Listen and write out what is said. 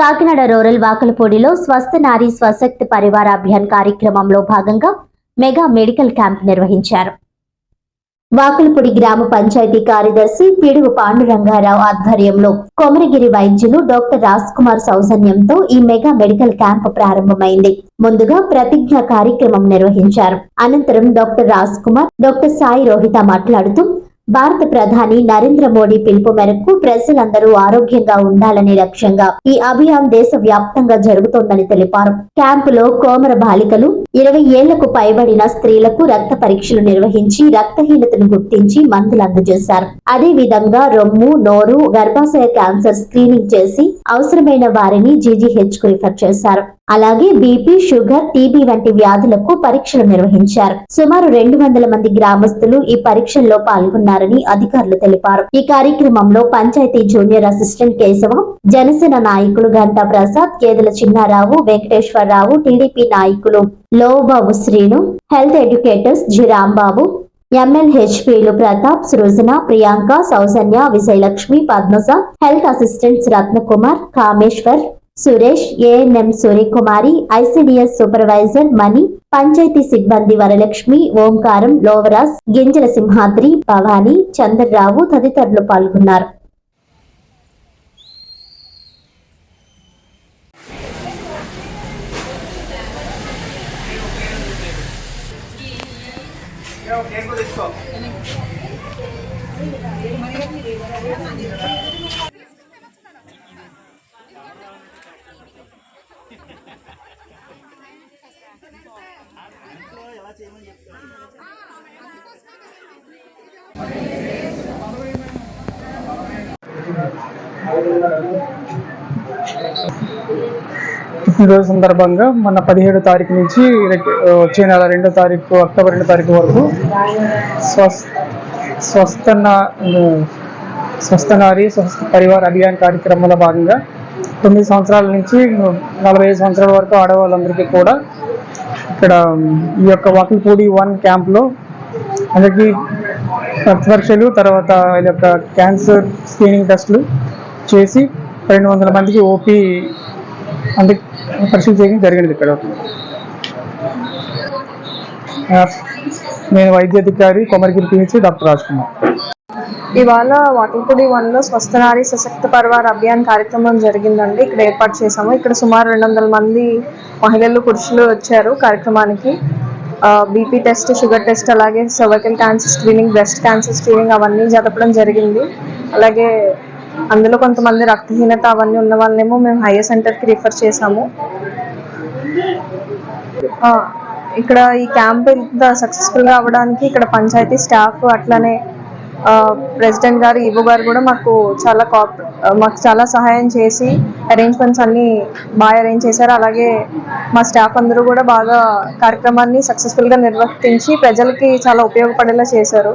Kakinada rural వాకలపూడిలో స్వస్థ నారీ స్వశక్తి పరివార అభియాన్ కార్యక్రమంలో భాగంగా మెగా మెడికల్ క్యాంప్ నిర్వహించారు. వాకలపూడి గ్రామ పంచాయతీ కార్యదర్శి పిడుగు పాండురంగారావు ఆధ్వర్యంలో కొమరగిరి వైద్యులు డాక్టర్ రాజ్ కుమార్ సౌజన్యంతో ఈ మెగా మెడికల్ క్యాంప్ ప్రారంభమైంది. ముందుగా ప్రతిజ్ఞ కార్యక్రమం నిర్వహించారు. అనంతరం డాక్టర్ రాజ్ కుమార్ డాక్టర్ సాయి రోహిత మాట్లాడుతూ భారత ప్రధాని నరేంద్ర మోడీ పిలుపు మేరకు ప్రజలందరూ ఆరోగ్యంగా ఉండాలనే లక్ష్యంగా ఈ అభియాన్ దేశ వ్యాప్తంగా జరుగుతోందని తెలిపారు. క్యాంపులో కోమర బాలికలు ఇరవై ఏళ్ళకు పైబడిన స్త్రీలకు రక్త పరీక్షలు నిర్వహించి రక్తహీనతను గుర్తించి మందులు అందజేశారు. అదే విధంగా రొమ్ము నోరు గర్భాశయ క్యాన్సర్ స్క్రీనింగ్ చేసి అవసరమైన వారిని జీజీహెచ్కు రిఫర్ చేశారు. అలాగే బీపీ షుగర్ టీబీ వంటి వ్యాధులకు పరీక్షలు నిర్వహించారు. సుమారు రెండు వందల మంది గ్రామస్తులు ఈ పరీక్షల్లో పాల్గొన్నారని అధికారులు తెలిపారు. ఈ కార్యక్రమంలో పంచాయతీ జూనియర్ అసిస్టెంట్ కేశవ జనసేన నాయకులు గంటా ప్రసాద్ కేదల చిన్నారావు వెంకటేశ్వరరావు టీడీపీ నాయకులు Lobabu Srinu health educators G Rambabu ఎంఎల్హెచ్పీలు Pratap Srujana Priyanka Soujanya Vijayalakshmi Padmaja health assistants Ratnakumar Kameshwar Suresh ANM Suryakumari ICDS supervisor Mani panchayat సిబ్బంది వరలక్ష్మి ఓంకారం లోవరాజ్ గింజల సింహాద్రి భవానీ చంద్రరావు తదితరులు పాల్గొన్నారు. పుట్టినరోజు సందర్భంగా మన పదిహేడు తారీఖు నుంచి వచ్చే నెల రెండో తారీఖు అక్టోబర్ రెండో తారీఖు వరకు స్వస్ స్వస్థ స్వస్థ నారీ స్వస్థ పరివార్ అభియాన్ కార్యక్రమంలో భాగంగా తొమ్మిది సంవత్సరాల నుంచి నలభై ఐదు సంవత్సరాల వరకు ఆడవాళ్ళందరికీ కూడా ఇక్కడ ఈ యొక్క వాకిల్పూడి వన్ క్యాంప్లో అందరికీ రక్త పరీక్షలు తర్వాత వీళ్ళ యొక్క క్యాన్సర్ స్క్రీనింగ్ టెస్టులు చేసి రెండు వందల మందికి ఓపీ అంటే పరీక్షలు చేయడం జరిగింది ఇక్కడ. నేను వైద్య అధికారి కొమరగిరి పిహెచ్ డాక్టర్ రాజ్ కుమార్. ఇవాళ వాటిపూడి వన్లో స్వస్థ నారీ సశక్త పర్వార్ అభియాన్ కార్యక్రమం జరిగిందండి. ఇక్కడ ఏర్పాటు చేశాము. ఇక్కడ సుమారు రెండు వందల మంది మహిళలు పురుషులు వచ్చారు కార్యక్రమానికి. బీపీ టెస్ట్ షుగర్ టెస్ట్ అలాగే cervical cancer screening breast cancer screening అవన్నీ జరపడం జరిగింది. అలాగే అందులో కొంతమంది రక్తహీనత అవన్నీ ఉన్న వాళ్ళనేమో మేము హైయర్ సెంటర్కి రిఫర్ చేసాము ఇక్కడ ఈ క్యాంప్ ఇంత సక్సెస్ఫుల్గా అవ్వడానికి ఇక్కడ పంచాయతీ స్టాఫ్ అట్లానే ప్రెసిడెంట్ గారు ఈవో గారు కూడా మాకు చాలా కాప్ మాకు చాలా సహాయం చేసి అరేంజ్మెంట్స్ అన్నీ బాగా అరేంజ్ చేశారు. అలాగే మా స్టాఫ్ అందరూ కూడా బాగా కార్యక్రమాన్ని సక్సెస్ఫుల్గా నిర్వర్తించి ప్రజలకి చాలా ఉపయోగపడేలా చేశారు.